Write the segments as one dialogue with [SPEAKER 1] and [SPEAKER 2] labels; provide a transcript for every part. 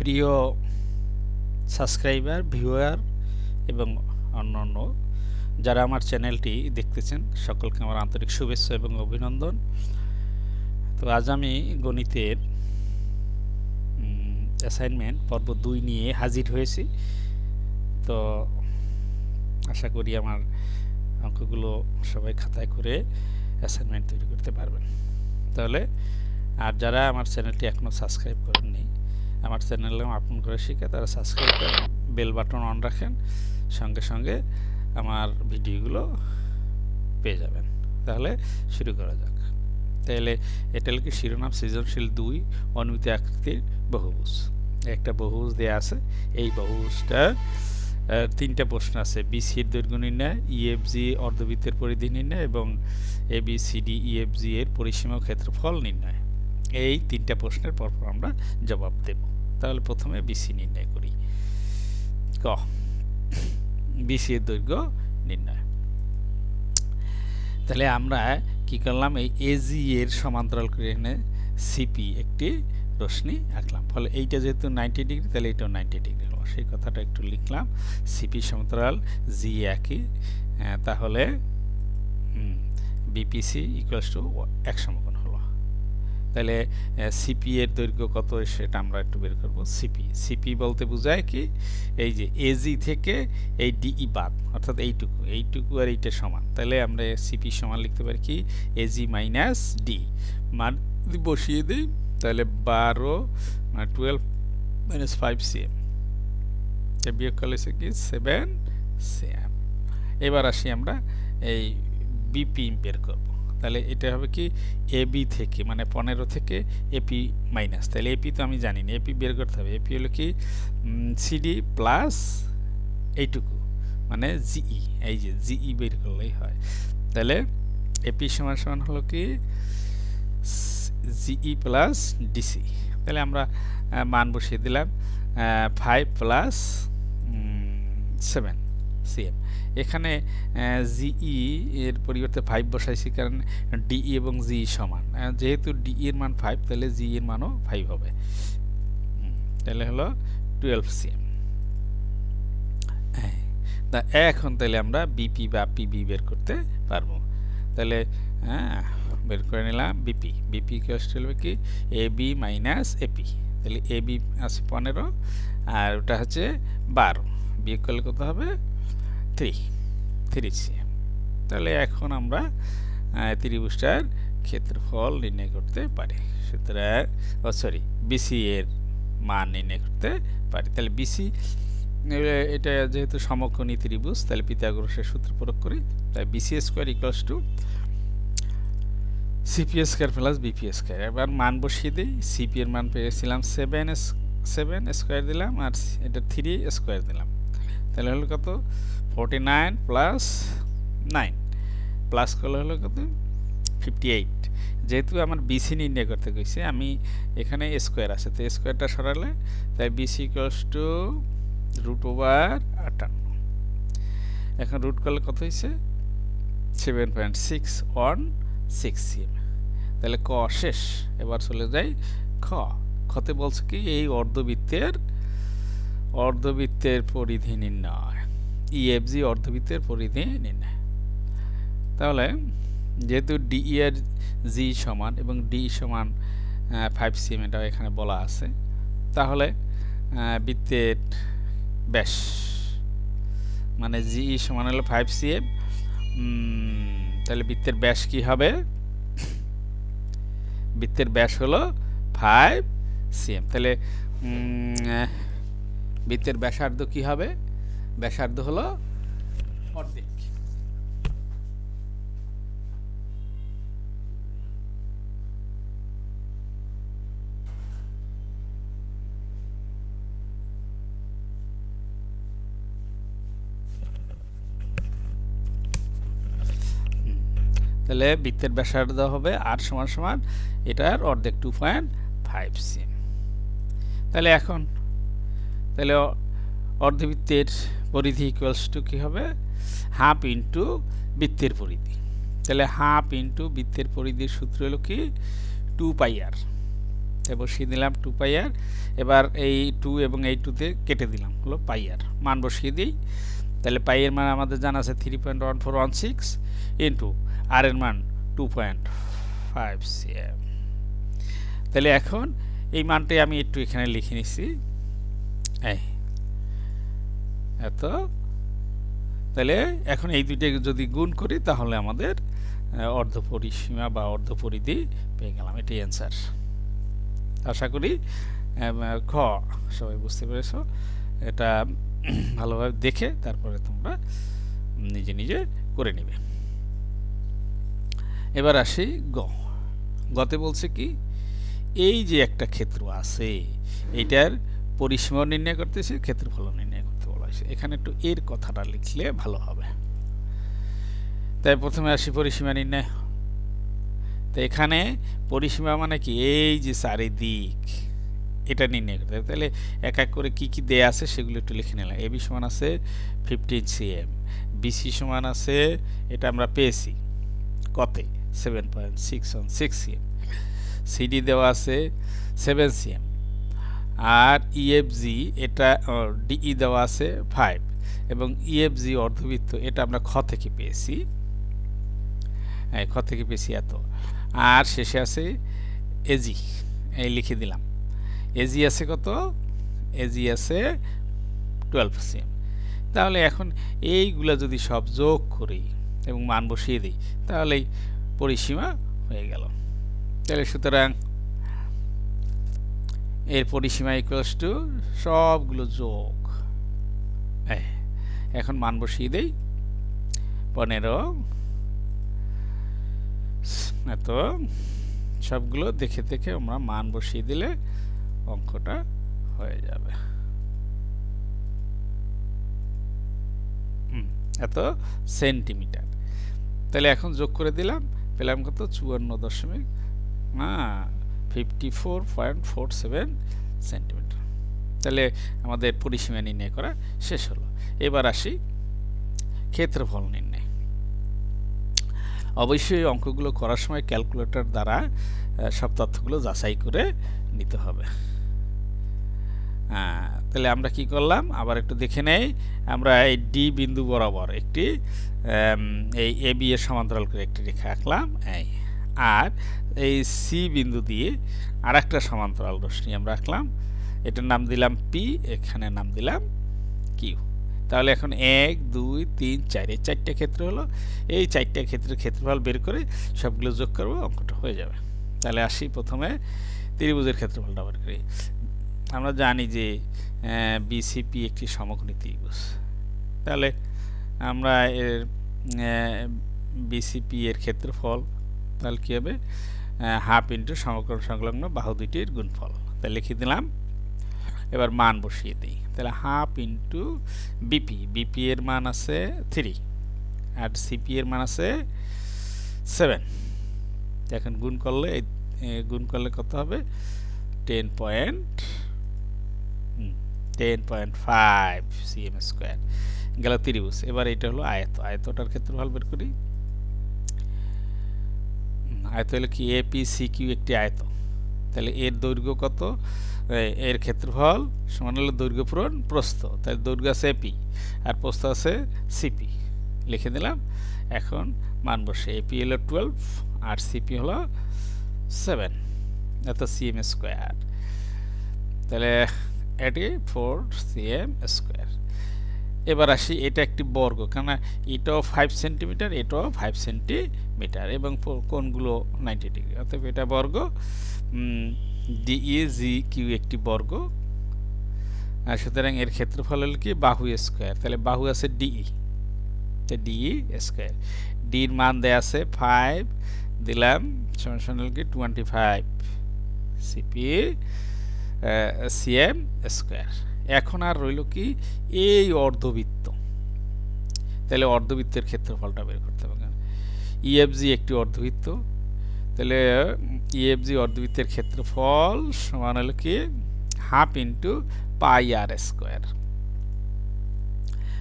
[SPEAKER 1] প্রিয় subscriber viewer এবং অন্যান্য যারা আমার চ্যানেলটি দেখতেছেন, সকলকে আমার আন্তরিক শুভেচ্ছা এবং অভিনন্দন। তো আজ আমি গণিতের অ্যাসাইনমেন্ট পর্ব দুই নিয়ে হাজির হয়েছি। তো আশা করি আমার অঙ্কগুলো সবাই খাতায় করে অ্যাসাইনমেন্ট তৈরি করতে পারবেন। তাহলে আর যারা আমার চ্যানেলটি এখনও সাবস্ক্রাইব করেননি আমার চ্যানেলে আপন করে শিখে তারা সাবস্ক্রাইব করেন বেল বাটন অন রাখেন, সঙ্গে সঙ্গে আমার ভিডিওগুলো পেয়ে যাবেন। তাহলে শুরু করা যাক। তাহলে এটা কি শিরোনাম? সৃজনশীল দুই অনুমিত আকৃতির বহুভুজ। একটা বহুভুজ দেওয়া আছে, এই বহুভুজটা তিনটা প্রশ্ন আছে। বিসির দৈর্ঘ্য নির্ণয় ইএফজি অর্ধবৃত্তের পরিধি নির্ণয় এবং A, B, C, D EFG এর পরিসীমা ক্ষেত্রফল নির্ণয়। এই তিনটা প্রশ্নের পরপর আমরা জবাব দেব। তাহলে প্রথমে বিসি নির্ণয় করি। ক। বিসি এর দৈর্ঘ্য নির্ণয়। তাহলে আমরা কি করলাম? এই এজি এর সমান্তরাল করে এনে সিপি একটি রশ্মি আঁকলাম। ফলে এইটা যেহেতু নাইনটি ডিগ্রি তাহলে এটাও নাইনটি ডিগ্রি হলো। সেই কথাটা একটু লিখলাম। সিপি সমান্তরাল জি একই তাহলে বিপিসি ইকুয়ালস টু এক সমকোণ তাহলে সিপি এর দৈর্ঘ্য কত সেটা আমরা একটু বের করব। সিপি সিপি বলতে বোঝায় কি? এই যে এজি থেকে এই ডিই বাদ, অর্থাৎ এইটুকু এইটুকু আর এইটা সমান। তাহলে আমরা সিপি সমান লিখতে পারি কি? এজি মাইনাস ডি মান বসিয়ে দিই, তাহলে বারো মানে twelve minus five C cm বিয়োগ করলে কি? সেভেন সিএম এবার আসি আমরা এই বিপি বের করব। তাহলে এটা হবে কি এবি থেকে মানে পনেরো থেকে এপি মাইনাস তাহলে এপি তো আমি জানি না এপি বের করতে হবে। এপি হলো কি সিডি প্লাস এইটুকু মানে জিই এই যে জিই বের করলেই হয়। তাহলে এপি সমান সমান হলো কি জিই প্লাস ডিসি তাহলে আমরা মান বসিয়ে দিলাম five plus seven C M এখানে জিই এর পরিবর্তে ফাইভ বসাইছি কারণ ডিই এবং জি সমান। যেহেতু ডিই এর মান ফাইভ তাহলে জি এর মানও ফাইভ হবে। তাহলে হলো টুয়েলভ সিএম তা এখন তাহলে আমরা বিপি বা পিবি বের করতে পারব। তাহলে হ্যাঁ বের করে নিলাম বিপি বিপি কষ্ট হলো কি? এ বি মাইনাস এপি তাহলে এ বি আছে পনেরো, আর ওটা হচ্ছে বারো। বিয়োগ করলে কত হবে? থ্রি থ্রি সি তাহলে এখন আমরা ত্রিভুজটার ক্ষেত্রফল নির্ণয় করতে পারি। সুতরাং, ও সরি বিসি এর মান নির্ণয় করতে পারি। তাহলে বিসি এটা যেহেতু সমকোণী ত্রিভুজ, তাহলে পিতাগরসের সূত্র প্রয়োগ করি। তাই BC square equals to CP square plus BP square এবার মান বসিয়ে দিই। সিপি এর মান পেয়েছিলাম সেভেন সেভেন স্কোয়ার দিলাম, আর এটা থ্রি স্কোয়ার দিলাম। তাহলে হলো কত? Forty nine plus nine plus করলে হলো কত? ফিফটি এইট যেহেতু আমার বিসি নির্ণয় করতে গেছি আমি এখানে স্কোয়ার আছে। তো স্কোয়ারটা সরালে, তাই BC equals to root over আটান্ন। এখন রুট করলে কত হয়েছে seven point six one six cm তাহলে ক শেষ? এবার চলে যাই খ। খতে বলছে কি, এই অর্ধবৃত্তের অর্ধবৃত্তের পরিধি নির্ণয়। ইএফজি অর্ধবৃত্তের পরিধি নির্ণয়। তাহলে যেহেতু ডিই এর জি সমান এবং ডি সমান ফাইভ সিএম এটাও এখানে বলা আছে, তাহলে বৃত্তের ব্যাস। মানে জি সমান হলো ফাইভ সিএম তাহলে বৃত্তের ব্যাস কি হবে? বৃত্তের ব্যাস হলো ফাইভ সিএম তাহলে বৃত্তের ব্যাসার্ধ কি হবে? ব্যাসার্ধ হলো অর্ধেক। তাহলে বৃত্তের ব্যাসার্ধ হবে আর সমান সমান এটার অর্ধেক টু পয়েন্ট ফাইভ সিএম তাহলে এখন, তাহলে অর্ধবৃত্তের পরিধি ইকুয়ালস টু কী হবে? হাফ ইন্টু বৃত্তের পরিধি। তাহলে হাফ ইন্টু বৃত্তের পরিধির সূত্র হলো কি? টু পাই আর তাই বসিয়ে দিলাম টু পাই আর এবার এই টু এবং এই টুতে কেটে দিলাম, হলো পাই আর মান বসিয়ে দিই। তাহলে পাই এর মান আমাদের জানা আছে three point one four one six into আর এর মান টু পয়েন্ট ফাইভ সিএম তাহলে এখন এই মানটাই আমি একটু এখানে লিখে নিছি। এই এত? তাহলে এখন এই দুইটাকে যদি গুণ করি, তাহলে আমাদের অর্ধ পরিসীমা বা অর্ধ পরিধি পেয়ে গেলাম। এটাই অ্যান্সার আশা করি খ, সবাই বুঝতে পেরেছ? এটা ভালোভাবে দেখে তারপরে তোমরা নিজে নিজে করে নিবে। এবার আসি গ। গতে বলছে কি, এই যে একটা ক্ষেত্র আছে এইটার পরিসীমা নির্ণয় করতেছে ক্ষেত্রফল নির্ণয় এখানে একটু এর কথাটা লিখলে ভালো হবে। তাই প্রথমে আসি পরিসীমা নির্ণয়। তো এখানে পরিসীমা মানে কি? এই যে চারিদিক, এটা নির্ণয় করতে হবে। তাহলে এক এক করে কি কি দেয়া আছে সেগুলো একটু লিখে নিলাম। এবি সমান আছে ফিফটিন সি সিএম বিসি সমান আছে, এটা আমরা পেয়েছি কতে? Seven point six one six C M C D দেওয়া আছে সেভেন সিএম আর ইএফজি এটা ডিই দেওয়া আছে ফাইভ এবং ইএফজি অর্ধবৃত্ত, এটা আমরা খ থেকে পেয়েছি। হ্যাঁ খ থেকে পেয়েছি এত। আর শেষে আছে এজি এই লিখে দিলাম। এজি আছে কত? এজি আছে টুয়েলভ সিএম তাহলে এখন এইগুলা যদি সব যোগ করি এবং মান বসিয়ে দিই, তাহলেই পরিসীমা হয়ে গেল। তাহলে সুতরাং এর পরিসীমা ইকুয়ালস টু সবগুলো যোগ। এখন মান বসিয়ে দেই। পনেরো, এত, সবগুলো দেখে দেখে আমরা মান বসিয়ে দিলে অঙ্কটা হয়ে যাবে। এত সেন্টিমিটার। তাহলে এখন যোগ করে দিলাম, পেলাম কত? চুয়ান্ন দশমিক হ্যাঁ fifty four point four seven centimetre. তাহলে আমাদের পরিসীমা নির্ণয় করা শেষ হলো। এবার আসি ক্ষেত্রফল নির্ণয়। অবশ্যই অঙ্কগুলো করার সময় ক্যালকুলেটর দ্বারা সব তথ্যগুলো যাচাই করে নিতে হবে। তাহলে আমরা কি করলাম? আবার একটু দেখে নেই। আমরা এই ডি বিন্দু বরাবর একটি এই এ বি এর সমান্তরাল করে একটি রেখা আঁকলাম। এই। আর এই সি বিন্দু দিয়ে আর একটা সমান্তরাল রশ্মি আমরা আঁকলাম এটার নাম দিলাম পি এখানে নাম দিলাম কিউ তাহলে এখন এক, দুই, তিন, চার, এই চারটে ক্ষেত্র হলো। এই চারটে ক্ষেত্রের ক্ষেত্রফল বের করে সবগুলো যোগ করব, অঙ্কটা হয়ে যাবে। তাহলে আসি প্রথমে ত্রিভুজের ক্ষেত্রফলটা বের করি। আমরা জানি যে বিসিপি একটি সমকোণী ত্রিভুজ। তাহলে আমরা এর বিসিপি এর ক্ষেত্রফল তাহলে কী হবে? হাফ ইন্টু সমকোণ সংলগ্ন বাহু দুইটির গুণফল। তাহলে লিখে দিলাম, এবার মান বসিয়ে দিই। তাহলে হাফ ইন্টু বিপি বিপি এর মান আছে থ্রি আর সিপি এর মান আছে সেভেন এখন গুণ করলে গুণ করলে কত হবে? Ten point ten point five cm square গেল ত্রিভুজ। এবার এটা হলো আয়ত। আয়তটার ক্ষেত্রে ভালো বের করি। আয়ত হলো কি? এপি সি কিউ একটি আয়ত। তাহলে এর দৈর্ঘ্য কত? এর ক্ষেত্রফল সমান হলো দৈর্ঘ্য পূরণ প্রস্থ। তাহলে দৈর্ঘ্য আছে এপি আর প্রস্থ আছে সিপি লিখে দিলাম। এখন মান বসে। এপি হলো টুয়েলভ আর সিপি হলো সেভেন এত সিএম স্কোয়ার তাহলে এটি ফোর সিএম স্কোয়ার এবার আসি, এটা একটি বর্গ, কেননা এটাও ফাইভ সেন্টিমিটার এটাও ফাইভ সেন্টিমিটার এবং কোনগুলো নাইনটি ডিগ্রি অর্থাৎ এটা বর্গ ডিই জি কিউ একটি বর্গ সুতরাং এর ক্ষেত্রফল হল কি? বাহু স্কোয়ার তাহলে বাহু আছে ডিই ডিই স্কোয়ার ডির মান দেয়া আছে ফাইভ দিলাম, সমান হল কি? Twenty five CP cm square এখন আর রইল কি? এই অর্ধবৃত্ত। তাহলে অর্ধবৃত্তের ক্ষেত্রফলটা বের করতে হবে ইএফজি একটি অর্ধবৃত্ত। তাহলে ইএফজি অর্ধবৃত্তের ক্ষেত্রফল সমান হলো কি? Half into pi r square.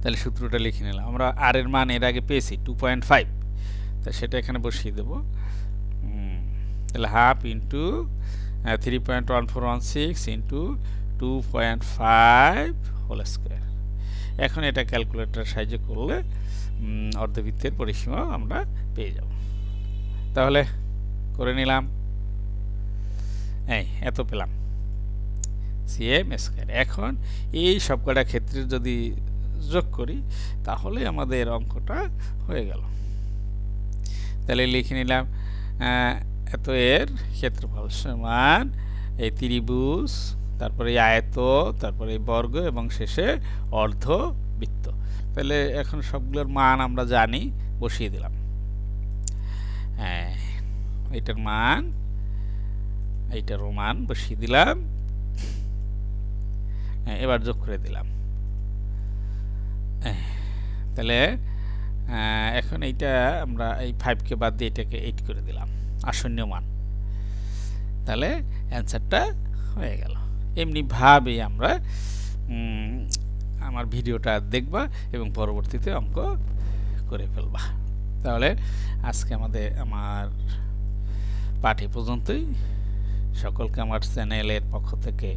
[SPEAKER 1] তাহলে সূত্রটা লিখে নিলাম। আমরা আর এর মান এর আগে পেয়েছি টু পয়েন্ট ফাইভ তা সেটা এখানে বসিয়ে দেবো। তাহলে half into three point one four one six into two point five whole square এখন এটা ক্যালকুলেটর সাহায্য করলে অর্ধবৃত্তের পরিসীমা আমরা পেয়ে যাব। তাহলে করে নিলাম। এই, এত পেলাম। সি সিএম স্কোয়ার এখন এই সবকটা ক্ষেত্রের যদি যোগ করি, তাহলে আমাদের অঙ্কটা হয়ে গেল। তাহলে লিখে নিলাম এত এর ক্ষেত্রফল সমান এই ত্রিভুজ তারপরে আয়ত তারপরে বর্গ এবং শেষে অর্ধ বৃত্ত তাহলে এখন সবগুলোর মান আমরা জানি বসিয়ে দিলাম। হ্যাঁ এইটার মান এইটারও মান বসিয়ে দিলাম। হ্যাঁ, এবার যোগ করে দিলাম। হ্যাঁ, তাহলে এখন এইটা আমরা এই ফাইভকে বাদ দিয়ে এটাকে এইট করে দিলাম। আসন্ন মান। তাহলে অ্যান্সারটা হয়ে গেল। এমনিভাবেই আমরা আমার ভিডিওটা দেখবা এবং পরবর্তীতে অঙ্ক করে ফেলবা। তাহলে আজকে আমাদের, আমার পাঠ পর্যন্তই। সকলকে আমার চ্যানেলের পক্ষ থেকে